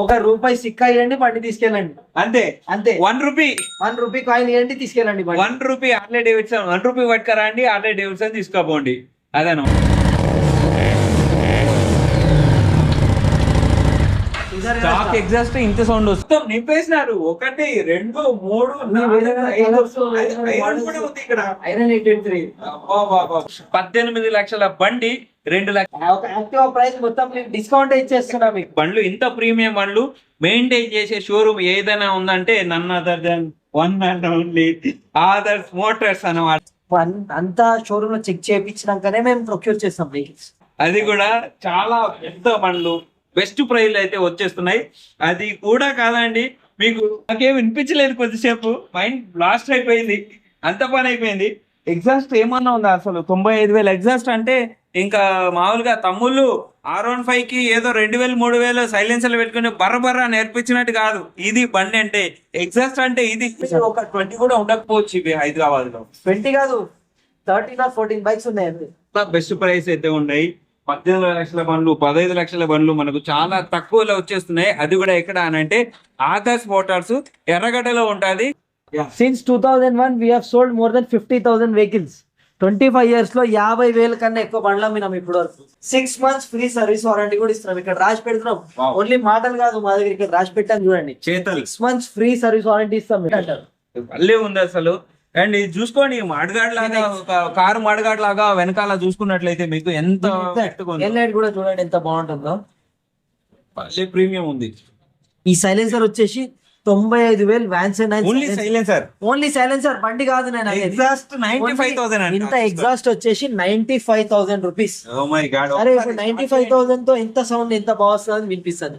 ఒక రూపాయి సిక్కా ఇవ్వండి బండి తీసుకెళ్ళండి. అంతే. అంతే. One rupee. One rupee coin ఇవ్వండి తీసుకెళ్ళండి one rupee Harley Davidson one rupee పట్టుకరా అండి ఆర్లే డేవిడ్సన్ తీసుకోపోండి. అదేను చూసారు కదా స్టాక్? ఎగ్జాస్ట్ ఇంత సౌండ్ వస్తాం నింపేసినారు. ఒకటి రెండు మూడు ఇక్కడ. పద్దెనిమిది లక్షల బండి రెండు లక్షల ప్రైస్ మొత్తం మీకు డిస్కౌంట్ ఇచ్చేస్తున్నా మీకు. బండ్లు ఇంత ప్రీమియం బండ్లు మెయింటైన్ చేసే షోరూమ్ ఏదైనా ఉందంటే none other than one and only Adarsh Motors అన్నమాట. అన్- అంతా షోరూమ్లో చెక్ చేయించినాకనే మేము ప్రొక్యూర్ చేస్తాం వెహికల్స్ అది కూడా చాలా పెద్ద బండ్లు. బెస్ట్ ప్రైస్ అయితే వచ్చేస్తున్నాయి. అది కూడా కాదండి మీకు నాకేం వినిపించలేదు కొద్దిసేపు. మైండ్ బ్లాస్ట్ అయిపోయింది అంత పని అయిపోయింది. ఎగ్జాస్ట్ ఏమన్నా ఉందా అసలు? తొంభై ఐదు వేలు. ఎగ్జాస్ట్ అంటే ఇంకా మామూలుగా తమ్ముళ్ళు ఆర్ వన్ ఫైవ్కి ఏదో రెండు వేలు మూడు వేలు సైలెన్సర్లు పెట్టుకుని బర్ర నేర్పించినట్టు కాదు. ఇది బండి అంటే ఎగ్జాస్ట్ అంటే ఇది ఒక ట్వంటీ కూడా ఉండకపోవచ్చు ఇవి హైదరాబాద్లో ట్వంటీ కాదు థర్టీన్ ఆర్ ఫోర్టీన్ బైక్స్ ఉన్నాయి బెస్ట్ ప్రైస్ అయితే ఉన్నాయి. పద్దెనిమిది లక్షల బండ్లు పదహైదు లక్షల బండ్లు మనకు చాలా తక్కువలో వచ్చేస్తున్నాయి. అది కూడా ఎక్కడ అని అంటే ఆదర్శ్ మోటార్స్ ఎర్రగడ్డలో ఉంటది. Since two thousand one we sold more than fifty thousand vehicles twenty five ఇయర్స్లో యాభై వేల కన్నా ఎక్కువ బండ్లు అమ్మినాం ఇప్పుడు వరకు six months free service warranty కూడా ఇస్తున్నాం. ఇక్కడ రాసి పెడుతున్నాం. ఓన్లీ మాటలు కాదు మా దగ్గర ఇక్కడ రాసి పెట్టాను చూడండి. చేతలు. Six months free service warranty ఇస్తాం. అంటారు భలే ఉంది అసలు. అండ్ ఇది చూసుకోండి మాడగాడ్ లాగా ఒక కారు మాడగాడ్ లాగా వెనకాల చూసుకున్నట్లయితే మీకు ఎంత. ఎల్ఐడి కూడా చూడండి ఎంత బాగుంటుందో. ప్రీమియం ఉంది. ఈ సైలెన్సర్ వచ్చేసి తొంభై ఐదు వేలు ఓన్లీ సైలెన్సర్. ఓన్లీ సైలెన్సర్ బండి కాదు నేను. ఎగ్జాస్ట్ నైన్టీ ఫైవ్ థౌసండ్ ఇంత ఎగ్జాస్ట్ వచ్చేసి నైన్టీ ఫైవ్ థౌసండ్ రూపీస్ అరే నైన్టీ ఫైవ్ థౌసండ్తో ఎంత సౌండ్ ఎంత బాగా వస్తుంది వినిపిస్తుంది.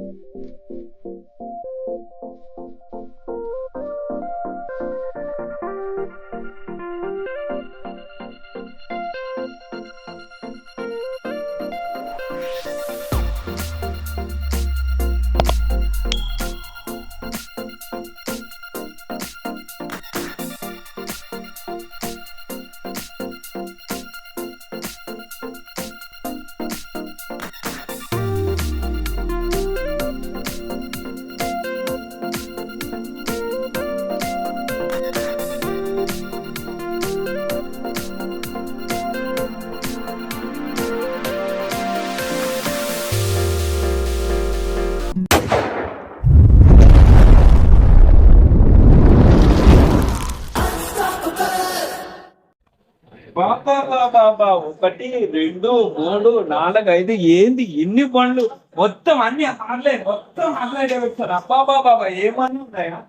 ఒకటి రెండు మూడు నాలుగు ఐదు ఏంది? ఎన్ని బండ్లు. మొత్తం అన్ని హార్లే మొత్తం హార్లే డేవిడ్సన్ అబ్బా బాబా ఏమన్నా ఉన్నాయా?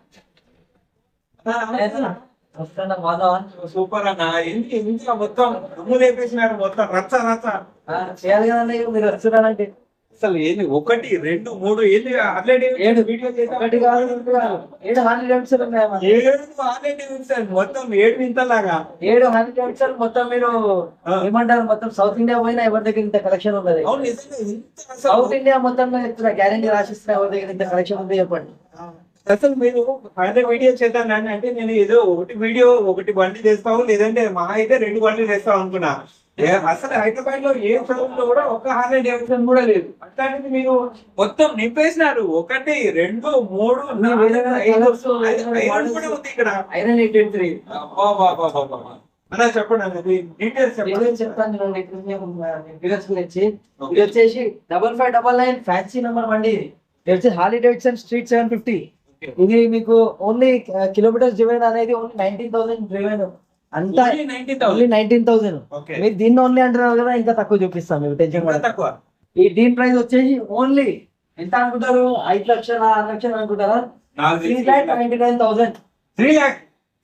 సూపర్ అన్న. ఏంది? ఇంత మొత్తం దుమ్ము లేపేసినారు మొత్తం రచ్చ రచ్చ. చేయాలి కదండి మీరు వస్తున్నారంటే. అసలు ఏంది? ఒకటి రెండు మూడు ఏంది? డేవిడ్సన్ ఏడు. వీడియో చేద్దాం ఒకటి కాదు రెండు కాదు. ఏడు హండ్రెడ్ ఎపిసోడ్ ఉన్నాయి. ఏడు మొత్తం ఏడు ఇంతలాగా ఏడు హండ్రెడ్ ఎపిసోడ్ మొత్తం మీరు. ఏమంటారు? మొత్తం సౌత్ ఇండియా పోయినా ఎవరి దగ్గర ఇంత కలెక్షన్ అసలు సౌత్ ఇండియా మొత్తం చెప్తున్నా గ్యారంటీ రాసిస్తున్నా ఎవరి దగ్గర ఇంత కలెక్షన్ ఉంది చెప్పండి. అసలు మీరు ఫైనల్ వీడియో చేద్దాం అంటే నేను ఏదో ఒకటి వీడియో ఒకటి బండి చేస్తావు లేదంటే మహా అయితే రెండు బండ్లు చేస్తావు అనుకున్నా. అసలు హైదరాబాద్లో ఏ షోరూమ్లో కూడా ఒక్క హార్లే డేవిడ్సన్ కూడా లేదు. అట్లాంటిది మీరు మొత్తం నింపేసినారు. ఒకటి రెండు మూడు ఉంది ఇక్కడ. Iron eight eight three. అలా చెప్పండి డీటెయిల్స్ చెప్తాను చూడండి ఇది వచ్చేసి double five double nine fancy number ఇది. వచ్చి డేవిడ్సన్ స్ట్రీట్ సెవెన్ ఫిఫ్టీ. ఇది మీకు ఓన్లీ కిలోమీటర్స్ డ్రివెన్ అనేది ఓన్లీ నైన్టీన్ థౌసండ్ డ్రివెన్. అంతా Only 19,000. Only nineteen thousand. మీరు దీన్ని ఓన్లీ అంటున్నారు కదా ఇంకా తక్కువ చూపిస్తాను మీకు టెన్షన్. తక్కువ. ఈ దీని ప్రైస్ వచ్చేసి ఓన్లీ ఎంత అనుకుంటారు? ఐదు లక్షల ఆరు లక్షలు అనుకుంటారా? నాకు three lakh ninety nine thousand three lakh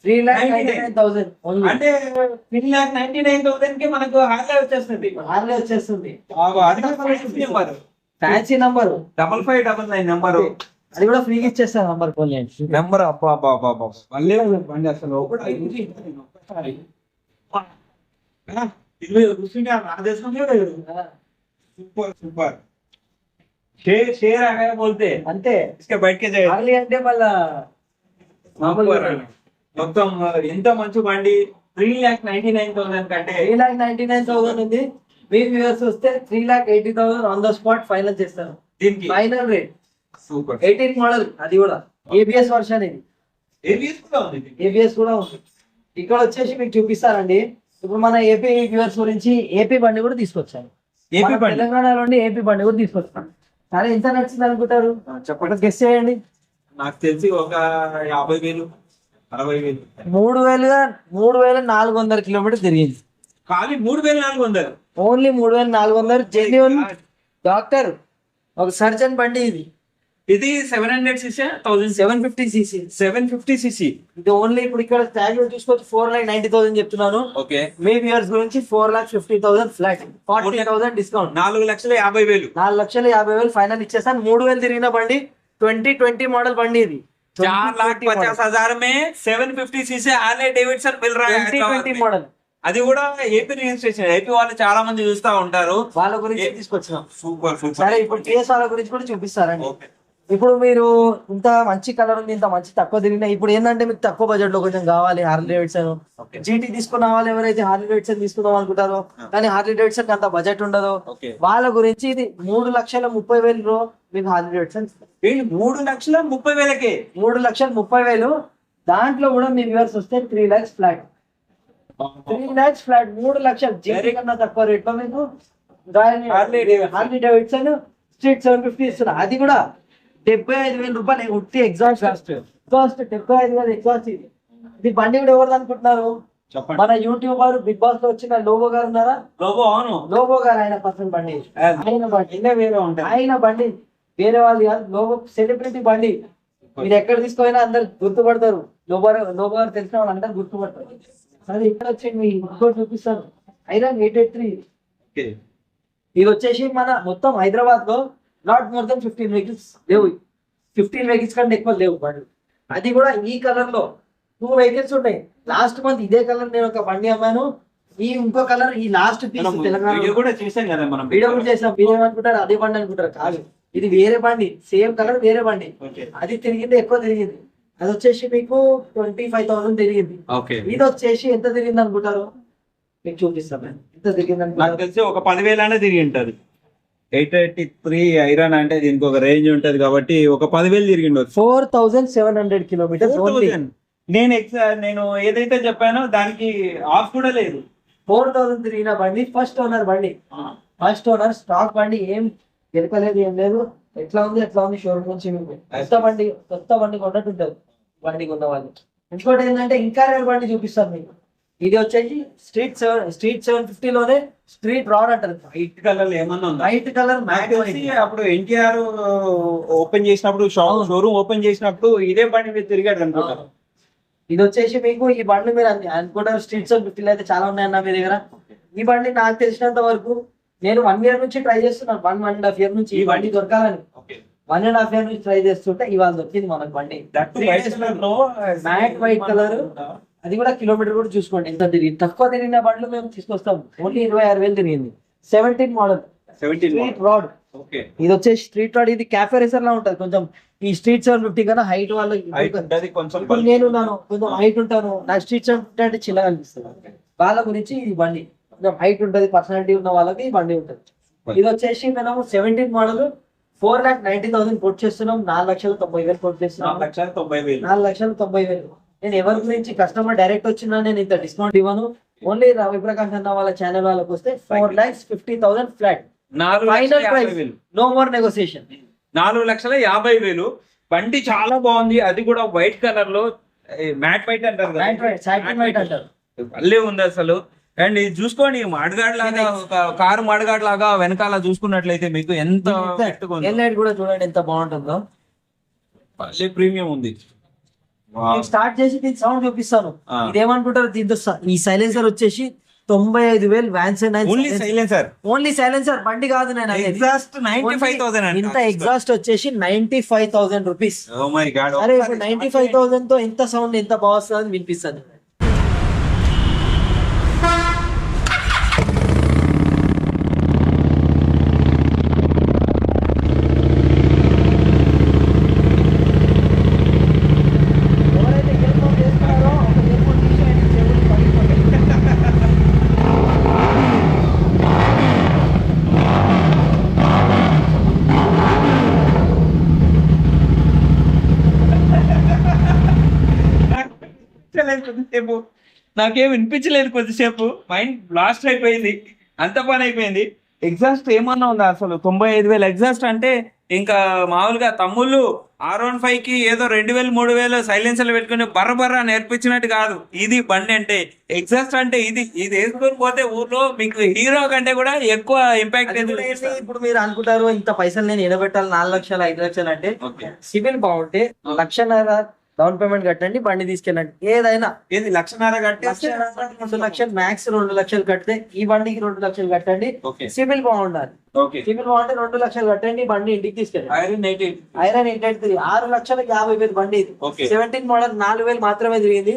three lakh ninety nine thousand only అంటే త్రీ లాక్ నైన్టీ నైన్ థౌసండ్కి మనకు హార్లే వచ్చేస్తుంది. హార్లీ వచ్చేస్తుంది. Fancy number double five double nine number అది కూడా ఫ్రీగా ఇచ్చేస్తాను నంబర్ ఫోన్ చేయండి నెంబర్ అబ్బా అబ్బా అబ్బా అబ్బా. మళ్ళీ బండి అసలు. కూర్చుంటే ఆదేశం లేదు సూపర్ సూపర్. షేర్ షేర్ ఆగా బోల్తే అంతే. ఇసుక బయటకే చేయాలి. అంటే మొత్తం ఎంత మంచి బండి? Three lakh ninety nine thousand కంటే. Three lakh ninety nine thousand ఉంది. మీ వ్యూవర్స్ వస్తే three lakh eighty thousand on the spot final చేస్తాను దీనికి? Final rate. Super. Eighteen model అది కూడా. ఏబిఎస్ వర్షన్ ఇది. ఏబిఎస్ కూడా ఉంది ఏబిఎస్ కూడా ఉంది. ఇక్కడ వచ్చేసి మీకు చూపిస్తారండి ఇప్పుడు మన ఏపీ వ్యూవర్స్ గురించి ఏపీ బండి కూడా తీసుకొచ్చాను. ఏపీ బండి? తెలంగాణలోని ఏపీ బండి కూడా తీసుకొచ్చాను సరే ఎంత నచ్చింది అనుకుంటారు? చెప్పండి గెస్ట్ చేయండి. నాకు తెలిసి ఒక యాభై వేలు అరవై వేలు. మూడు వేలుగా మూడు వేల నాలుగు వందల కిలోమీటర్ తిరిగింది. ఖాళీ మూడు వేల నాలుగు వందలు. ఓన్లీ మూడు వేల నాలుగు వందలు. జెన్యున్ డాక్టర్ ఒక సర్జన్ బండి ఇది. ఇది seven hundred CC thousand seven fifty CC seven fifty CC ఇది ఓన్లీ ఇప్పుడు ఇక్కడ ట్యాగ్ చూసుకోవచ్చు ఫోర్ లాక్ నైన్టీ థౌసండ్ చెప్తున్నాను ఓకే మీ వ్యూవర్స్ గురించి four lakh fifty thousand flat forty thousand discount నాలుగు లక్షల యాభై వేలు నాలుగు లక్షల యాభై వేలు ఫైనల్ ఇచ్చేస్తాను మూడు వేలు తిరిగిన బండి ట్వంటీ ట్వంటీ మోడల్ బండి ఇది चार लाख पचास हजार में seven fifty CC Harley Davidson मिल रहा है ట్వంటీ హైదరాబాద్ ట్వంటీ में. మోడల్ అది కూడా ఏపీ రిజిస్ట్రేషన్ ఏపీ వాళ్ళు చాలా మంది చూస్తా ఉంటారు వాళ్ళ గురించి తీసుకొచ్చినాం సూపర్ సూపర్ సరే ఇప్పుడు టీఎస్ వాళ్ళ గురించి కూడా చూపిస్తారండి ఓకే ఇప్పుడు మీరు ఇంత మంచి కలర్ ఉంది ఇంత మంచి తక్కువ తిరిగినా ఇప్పుడు ఏంటంటే మీకు తక్కువ బడ్జెట్లో కొంచెం కావాలి హార్లీ డేవిడ్సన్. జీటీ తీసుకున్న వాళ్ళు ఎవరైతే హార్లీ డేవిడ్సన్ తీసుకుందాం అనుకుంటారో కానీ హార్లీ డేవిడ్సన్ అంత బడ్జెట్ ఉండదు. వాళ్ళ గురించి ఇది మూడు లక్షల ముప్పై వేలు రో మీకు హార్లీ డేవిడ్సన్ మూడు లక్షల ముప్పై వేలకే? మూడు లక్షల ముప్పై వేలు. దాంట్లో కూడా మీ వ్యూవర్స్ వస్తే three lakhs flat three lakhs flat మూడు లక్షలు. జీటీ కన్నా తక్కువ రేట్లో మీకు. Harley Davidson street seven fifty ఇస్తున్నా. అది కూడా డెబ్బై ఐదు వేల రూపాయలు ఉట్టి ఎగ్జాస్ట్ కాస్ట్ డెబ్బై ఐదు వేలు ఎగ్జాస్ట్ ఇది. ఇది బండి కూడా ఎవరు అనుకుంటున్నారు? చెప్పండి. మన యూట్యూబర్ బిగ్ బాస్లో వచ్చిన లోబో గారు ఉన్నారా? లోబో అవును. లోబో గారు ఆయన పర్సన్ బండి. ఆయన బండి. వేరే ఉంటాయి ఆయన బండి. వేరే వాళ్ళు కాదు లోబో సెలబ్రిటీ బండి. మీరు ఎక్కడ తీసుకుపోయినా అందరు గుర్తుపడతారు. లోబో లోబో గారు తెలిసిన వాళ్ళు అందరు గుర్తుపడతారు. సరే ఇక్కడ వచ్చి మీ ఇంకోటి చూపిస్తాను. Iron eight eight three. ఇది వచ్చేసి మన మొత్తం హైదరాబాద్లో not more than fifteen vehicles లేవు. ఫిఫ్టీన్ వెహికల్స్ కంటే ఎక్కువ లేవు బండ్లు. అది కూడా ఈ కలర్లో టూ వెహికల్స్ ఉంటాయి లాస్ట్ మంత్ ఇదే కలర్ నేను ఒక బండి అమ్మాను. ఈ ఇంకో కలర్ ఈ లాస్ట్ పీస్ తెలంగాణ వీడియో కూడా చేసాం కదా మనం వీడియో కూడా చేసాం. మీరు ఏమనుకుంటారు అదే బండి అనుకుంటారు. కాదు. ఇది వేరే బండి. సేమ్ కలర్ వేరే బండి. అది తిరిగింది ఎక్కువ తిరిగింది. అది వచ్చేసి మీకు ట్వంటీ ఫైవ్ థౌసండ్ తిరిగింది ఇది వచ్చేసి ఎంత తిరిగింది అనుకుంటారు? మీకు చూపిస్తాను. నేను. ఎంత తిరిగింది నాకు అనుకుంటారు? తెలిసి ఒక పదివేలు అనేది తిరిగి ఉంటది. ఎయిట్ ఎయిటీ త్రీ ఐరన్ అంటే దీనికి ఒక రేంజ్ ఉంటది కాబట్టి ఒక పదివేలు తిరిగి ఉండొచ్చు four thousand seven hundred kilometres only. 4,000. నేను నేను ఏదైతే చెప్పానో దానికి ఆఫ్ కూడా లేదు. ఫోర్ థౌసండ్ తిరిగిన బండి ఫస్ట్ ఓనర్ బండి. ఫస్ట్ ఓనర్ స్టాక్ బండి ఏం గెలకలేదు ఏం లేదు. ఎట్లా ఉంది ఎట్లా ఉంది షోరూమ్ నుంచి కొత్త బండి కొత్త బండి కొన్నట్టు ఉంటుంది బండి కొన్న వాళ్ళు ఇంకోటి ఏంటంటే ఇంకా రేర్ బండి చూపిస్తాను మీకు. ఇది వచ్చేసి street seven street seven fifty లోనే స్ట్రీట్ రాడ్ అంటారు. వైట్ కలర్ ఏమన్నా ఉందా? వైట్ కలర్ మ్యాట్ అప్పుడు ఎన్టీఆర్ ఓపెన్ చేసినప్పుడు అవును. షోరూమ్ ఓపెన్ చేసినప్పుడు ఇదే బండి మీద తిరిగాడు అనుకుంటా. ఇది వచ్చేసి మీకు ఈ బండి మీరు అనుకుంటారు. స్ట్రీట్ సెవెన్ ఫిఫ్టీలో అయితే చాలా ఉన్నాయన్న మీ దగ్గర. ఈ బండి నాకు తెలిసినంత వరకు నేను వన్ ఇయర్ నుంచి ట్రై చేస్తున్నాను one one and half year నుంచి ఈ బండి దొరకాలని. వన్ అండ్ హాఫ్ ఇయర్ నుంచి ట్రై చేస్తుంటే ఇవాళ దొరికింది మనకు బండి. మ్యాట్ వైట్ కలర్ అది కూడా కిలోమీటర్ కూడా చూసుకోండి. ఎంత తిరిగింది తక్కువ తిరిగిన బండ్లు మేము తీసుకొస్తాం. ఓన్లీ ఇరవై ఆరు వేలు తిరిగింది. సెవెంటీన్ మోడల్ స్ట్రీట్ రాడ్ ఇది వచ్చేసి స్ట్రీట్ రాడ్ ఇది క్యాఫే రేసర్ లా ఉంటది. కొంచెం ఈ స్ట్రీట్ సెవెన్ ఫిఫ్టీ కన్నా హైట్ వాళ్ళకి కొంచెం ఇప్పుడు నేను కొంచెం హైట్ ఉంటాను. నా స్ట్రీట్ సెవెన్ ఫిఫ్టీ అంటే చిన్నగా అనిపిస్తుంది. వాళ్ళ గురించి ఇది బండి. కొంచెం హైట్ ఉంటది పర్సనాలిటీ ఉన్న వాళ్ళకి ఈ బండి ఉంటది. ఇది వచ్చేసి మనము seventeen model four lakh ninety thousand quote చేస్తున్నాం. నాలుగు లక్షల తొంభై వేలు కోట్ చేస్తున్నాం. నాలుగు లక్షల తొంభై వేలు. నేను ఎవరి గురించి కస్టమర్ డైరెక్ట్ వచ్చినా నేను ఇంత డిస్కౌంట్ ఇవ్వను. ఓన్లీ రవి ప్రకాష్ అన్న వాళ్ళ ఛానల్ వాళ్ళకి వస్తే four lakhs fifty thousand flat final price no more negotiation నాలుగు లక్షల యాభై వేలు. బండి చాలా బాగుంది. అది కూడా వైట్ కలర్లో మ్యాట్ వైట్ అంటారు వైట్ అంటారు. భలే ఉంది అసలు. అండ్ ఇది చూసుకోండి మడగాడ్ లాగా కారు మడగాడ్ లాగా వెనకాల చూసుకున్నట్లయితే మీకు ఎంత కూడా చూడండి ఎంత బాగుంటుందో. భలే ప్రీమియం ఉంది. స్టార్ట్ చేసి దీని సౌండ్ చూపిస్తాను. ఇదేమనుకుంటారు? దీంతో ఈ సైలెన్సర్ వచ్చేసి తొంభై ఐదు వేలు Vance only silencer only silencer బండి కాదు నేను. ఎగ్జాస్ట్ నైన్టీ ఫైవ్ థౌసండ్ ఇంత ఎగ్జాస్ట్ వచ్చేసి నైన్టీ ఫైవ్ థౌసండ్ రూపీస్ అరే నైన్టీ ఫైవ్ థౌసండ్తో ఎంత సౌండ్ ఎంత బాగా వస్తుంది అని వినిపిస్తుంది. కొద్దిసేపు నాకేం వినిపించలేదు కొద్దిసేపు. మైండ్ బ్లాస్ట్ అయిపోయింది. అంత పని అయిపోయింది. ఎగ్జాస్ట్ ఏమన్నా ఉందా అసలు? తొంభై ఐదు వేలు ఎగ్జాస్ట్ అంటే ఇంకా మామూలుగా తమ్ముళ్ళు ఆర్ వన్ ఫైవ్కి ఏదో రెండు వేలు మూడు వేలు సైలెన్సర్లు పెట్టుకుని బర్ర బర్ర నేర్పించినట్టు కాదు. ఇది బండి అంటే. ఎగ్జాస్ట్ అంటే ఇది. ఇది వేసుకొని పోతే ఊర్లో మీకు హీరో కంటే కూడా ఎక్కువ ఇంపాక్ట్ ఇప్పుడు మీరు అనుకుంటారు ఇంత పైసలు నేను ఎడబెట్టాలి నాలుగు లక్షలు ఐదు లక్షలు అంటే సివిల్ బాగుంటే లక్షన్నర డౌన్ పేమెంట్ కట్టండి బండి తీసుకెళ్ళండి. ఏదైనా ఏది లక్షన్నర కట్టి రెండు లక్షలు మ్యాక్స్ రెండు లక్షలు కడితే ఈ బండికి రెండు లక్షలు కట్టండి. సివిల్ బాగుండాలి. సివిల్ బాగుంటే రెండు లక్షలు కట్టండి బండి ఇంటికి తీసుకెళ్ళండి. ఐరన్ ఎయిటీ ఐరన్ ఏంటంటే ఆరు లక్షలకు యాభై వేలు బండి ఇది. సెవెంటీన్ మోడల్ నాలుగు వేలు మాత్రమే తిరిగింది.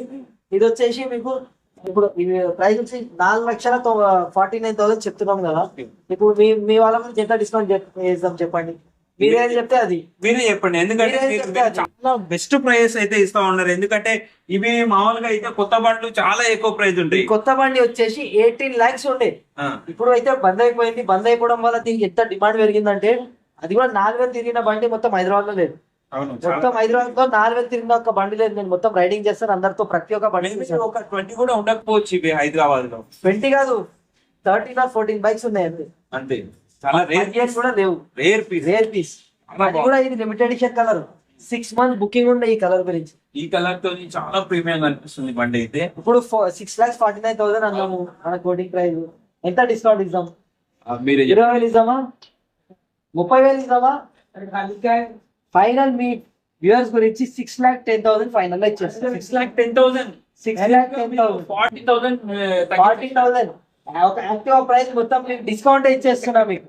ఇది వచ్చేసి మీకు ఇప్పుడు ప్రైస్ వచ్చి నాలుగు లక్షల ఫార్టీ నైన్ థౌసండ్ చెప్తున్నాం కదా. ఇప్పుడు మీ మీ వాళ్ళ గురించి ఎంత డిస్కౌంట్ చేద్దాం చెప్పండి. మీరేం చెప్తే అది. మీరే చెప్పండి. ఎందుకంటే చాలా బెస్ట్ ప్రైస్ అయితే ఇస్తా ఉన్నారు. ఎందుకంటే ఇవి మామూలుగా అయితే కొత్త బండ్లు చాలా ఎక్కువ ప్రైస్ ఉంటాయి. కొత్త బండి వచ్చేసి ఎయిటీన్ లాక్స్ ఉండే. ఇప్పుడు అయితే బంద్ అయిపోయింది. బంద్ అయిపోవడం వల్ల దీనికి ఎంత డిమాండ్ పెరిగిందంటే అది కూడా నాలుగు వేలు తిరిగిన బండి మొత్తం హైదరాబాద్లో లేదు మొత్తం హైదరాబాద్లో నాలుగు వేలు తిరిగిన ఒక బండి లేదు. నేను మొత్తం రైడింగ్ చేస్తాను. అందరితో ప్రతి ఒక్క బండి ఒక ట్వంటీ కూడా ఉండకపోవచ్చు ఇవి హైదరాబాద్లో ట్వంటీ కాదు థర్టీన్ ఆర్ ఫోర్టీన్ బైక్స్ ఉన్నాయి అంతే. చాలా రేర్ Indians కూడా లేవు. రేర్ పీస్ రేర్ పీస్ అది కూడా ఇది limited edition colour six months booking ఉండే ఈ కలర్ గురించి. ఈ కలర్తో చాలా ప్రీమియం అనిపిస్తుంది బండి అయితే. ఇప్పుడు six lakhs forty nine thousand అన్నాము మన కోటింగ్ ప్రైస్ ఎంత డిస్కౌంట్ ఇద్దాం? మీరే ఇరవై వేలు ఇద్దామా? ముప్పై వేలు ఇద్దామా? ఫైనల్ మీ వ్యూవర్స్ గురించి six lakh ten thousand final ఇచ్చేస్తాం. Six lakh ten thousand six lakh ten thousand forty thousand forty thousand ఒక యాక్టివ్ ప్రైస్ మొత్తం డిస్కౌంట్ ఇచ్చేస్తున్నా మీకు.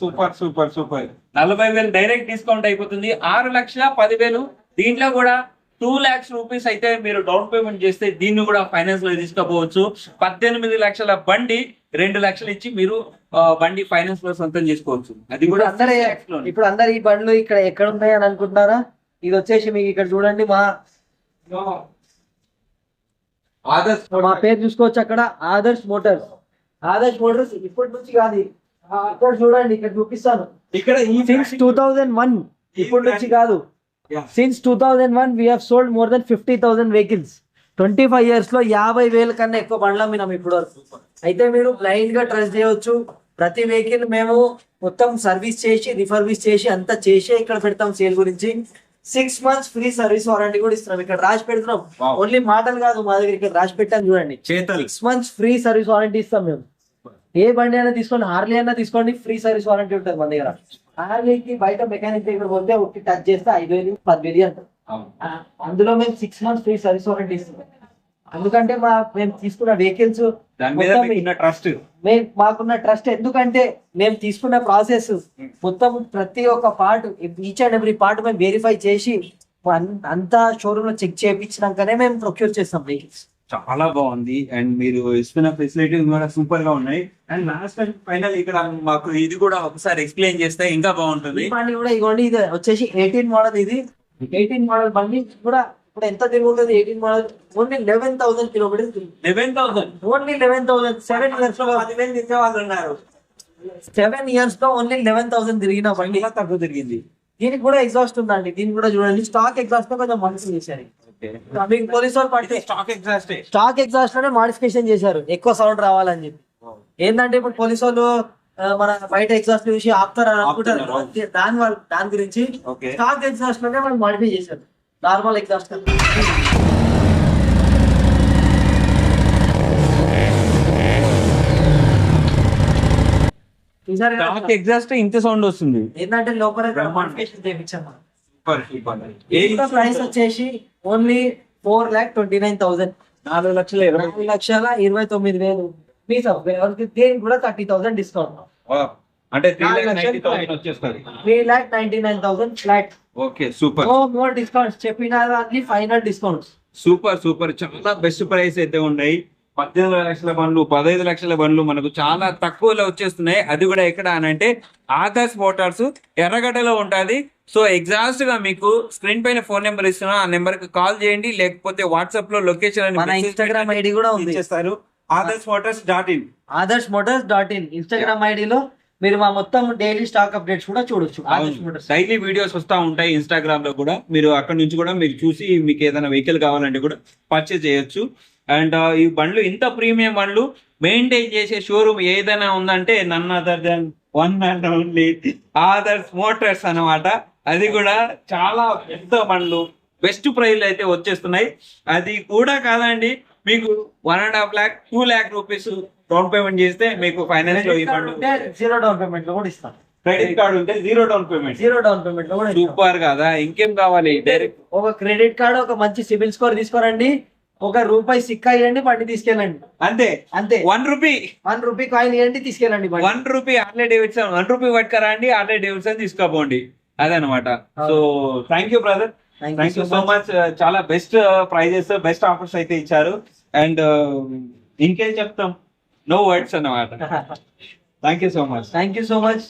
Super super super. నలభై వేలు డైరెక్ట్ డిస్కౌంట్ అయిపోతుంది. ఆరు లక్షల పదివేలు దీంట్లో కూడా టూ లాక్స్ రూపీస్ అయితే మీరు డౌన్ పేమెంట్ చేస్తే దీన్ని కూడా ఫైనాన్స్లో తీసుకోపోవచ్చు. పద్దెనిమిది లక్షల బండి రెండు లక్షలు ఇచ్చి మీరు బండి ఫైనాన్స్లో సొంతం చేసుకోవచ్చు. అది కూడా అందరూ. ఇప్పుడు అందరు ఈ బండ్లు ఇక్కడ ఎక్కడ ఉన్నాయి అని అనుకుంటున్నారా? ఇది వచ్చేసి మీకు ఇక్కడ చూడండి మా ఆదర్శ్ మా పేరు చూసుకోవచ్చు అక్కడ. ఆదర్శ్ మోటార్స్. ఆదర్శ్ మోటార్స్ ఇప్పటి నుంచి కాదు. ఆ, ఇక్కడ చూడండి ఇక్కడ చూపిస్తాను. ఇక్కడ ఈ సిన్స్ టూ థౌజండ్ వన్ ఇప్పటి నుంచి కాదు. Since two thousand one we sold more than fifty thousand vehicles twenty five ఇయర్స్లో యాభై వేల కన్నా ఎక్కువ బండ్లు అమ్మినాం ఇప్పుడు వరకు అయితే మీరు బ్లైండ్గా ట్రస్ట్ చేయవచ్చు ప్రతి వెహికల్ మేము మొత్తం సర్వీస్ చేసి రిఫర్విష్ చేసి అంతా చేసి ఇక్కడ పెడతాం సేల్ గురించి. Six months free service warranty కూడా ఇస్తున్నాం. ఇక్కడ రాసి పెడుతున్నాం. ఓన్లీ మాటలు కాదు మా దగ్గర ఇక్కడ రాసి పెట్టాను చూడండి. Six months free service warranty ఇస్తాం మేము. ఏ బండి అయినా తీసుకోండి హార్లీ అయినా తీసుకోండి ఫ్రీ సర్వీస్ వారంటీ ఉంటుంది మన దగ్గర. హార్లీకి బయట మెకానిక్ దగ్గర పోతే ఒకటి టచ్ చేస్తే ఐదు వేలు పదివేలు అంటారు. అందులో మేము six months free service warranty ఇస్తాం ఎందుకంటే మా మేము తీసుకున్న వెహికల్స్ ట్రస్ట్. మేము మాకున్న ట్రస్ట్. ఎందుకంటే మేము తీసుకున్న ప్రాసెస్ మొత్తం ప్రతి ఒక్క part each and every part మేము వెరిఫై చేసి అంతా షోరూమ్లో చెక్ చేయించినాకనే మేము ప్రొక్యూర్ చేస్తాం వెహికల్స్ చాలా బాగుంది. అండ్ మీరు ఇస్తున్న ఫెసిలిటీస్ కూడా సూపర్గా ఉన్నాయి. అండ్ లాస్ట్ టైం ఫైనల్ ఇక్కడ మాకు ఇది కూడా ఒకసారి ఎక్స్ప్లెయిన్ చేస్తే ఇంకా బాగుంటుంది. బండి కూడా ఇగోండి ఇది వచ్చేసి ఎయిటీన్ మోడల్ ఇది. ఎయిటీన్ మోడల్ బండి కూడా ఇప్పుడు ఎంత తిరుగుతుంది eighteen model only eleven thousand kilometres eleven thousand only eleven thousand seven ఇయర్స్లో పదివేలు తిరిగే వాళ్ళు ఉన్నారు. సెవెన్ ఇయర్స్లో ఓన్లీ లెవెన్ థౌసండ్ తిరిగిన బండి. తక్కువ తిరిగింది. దీనికి కూడా ఎగ్జాస్ట్ ఉందండి. దీనికి కూడా చూడండి. స్టాక్ ఎగ్జాస్ట్లో కొంచెం మనిషి చేశారు. మీకు పోలీస్ వాళ్ళు పడితే స్టాక్ ఎగ్జాస్ట్ స్టాక్ ఎగ్జాస్ట్లోనే మాడిఫికేషన్ చేశారు. ఎక్కువ సౌండ్ రావాలని చెప్పి. ఏంటంటే ఇప్పుడు పోలీస్ వాళ్ళు మన బయట ఎగ్జాస్ట్ చూసి ఆపుతారు అని అనుకుంటారు. దాని వాళ్ళ దాని గురించి స్టాక్ ఎగ్జాస్ట్లోనే మనం మాడిఫై చేశారు. నార్మల్ ఎగ్జాస్ట్ ఎగ్జాస్ట్ ఇంత సౌండ్ వస్తుంది. ఏంటంటే లోపల చేయించాం ప్రైస్ వచ్చేసి only four lakh twenty nine thousand. నాలుగు లక్షల ఇరవై. లక్షల ఇరవై తొమ్మిది వేలు. ప్లీజ్ ఎవరికి దేనికి కూడా థర్టీ థౌసండ్ డిస్కౌంట్. అంటే త్రీ ల్యాక్ నైన్టీ థౌసండ్ వచ్చేస్తుంది. Three lakh ninety nine thousand flat okay super no more discounts చెప్పిన అన్ని ఫైనల్ డిస్కౌంట్స్ సూపర్ సూపర్ చాలా బెస్ట్ ప్రైస్ అయితే ఉన్నాయి. పద్దెనిమిది లక్షల బండ్లు పదహైదు లక్షల బండ్లు మనకు చాలా తక్కువలో వచ్చేస్తున్నాయి. అది కూడా ఎక్కడ అని అంటే ఆదర్శ్ మోటార్స్ ఎర్రగడ్డలో ఉంటుంది. సో ఎగ్జాస్ట్గా మీకు స్క్రీన్ పైన ఫోన్ నెంబర్ ఇస్తున్నా. ఆ నెంబర్కి కాల్ చేయండి. లేకపోతే వాట్సాప్లో లొకేషన్ ఇన్స్టాగ్రామ్ ఐడి కూడా ఉంది. Adarsh Motors dot in Adarsh Motors dot in Instagram ఐడిలో మీరు మా మొత్తం డైలీ స్టాక్ అప్డేట్స్ కూడా చూడొచ్చు. డైలీ వీడియోస్ వస్తా ఉంటాయి ఇన్స్టాగ్రామ్లో కూడా. మీరు అక్కడ నుంచి కూడా మీరు చూసి మీకు ఏదైనా వెహికల్ కావాలంటే కూడా పర్చేస్ చేయొచ్చు. అండ్ ఈ బండ్లు ఇంత ప్రీమియం బండ్లు మెయింటైన్ చేసే షోరూమ్ ఏదైనా ఉందంటే none other than one and only Adarsh Motors అన్నమాట. అది కూడా చాలా పెద్ద బండ్లు. బెస్ట్ ప్రైస్ అయితే వచ్చేస్తున్నాయి. అది కూడా కాదండి మీకు one and half lakh two lakh rupees down payment చేస్తే మీకు ఫైనాన్స్లో జీరో డౌన్ పేమెంట్లో కూడా ఇస్తాం. క్రెడిట్ కార్డు ఉంటే zero down payment zero down పేమెంట్లో కూడా. సూపర్ కదా ఇంకేం కావాలి? డైరెక్ట్ ఒక క్రెడిట్ కార్డ్ ఒక మంచి సిబిల్ స్కోర్ తీసుకోరండి. ఒక రూపాయి సిక్కా ఇవ్వండి బండి తీసుకెళ్ళండి. అంతే. అంతే. One rupee one rupee coin ఇవ్వండి తీసుకెళ్ళండి one rupee Harley Davidson one rupee పట్టుకరా అండి ఆర్లే డేవిడ్సన్ తీసుకోపోండి. అదనమాట so thank you brother thank you so much చాలా బెస్ట్ ప్రైజెస్ బెస్ట్ ఆఫర్స్ అయితే ఇచ్చారు. అండ్ ఇంకేం చెప్తాం? నో వర్డ్స్ అన్నమాట. Thank you so much thank you so much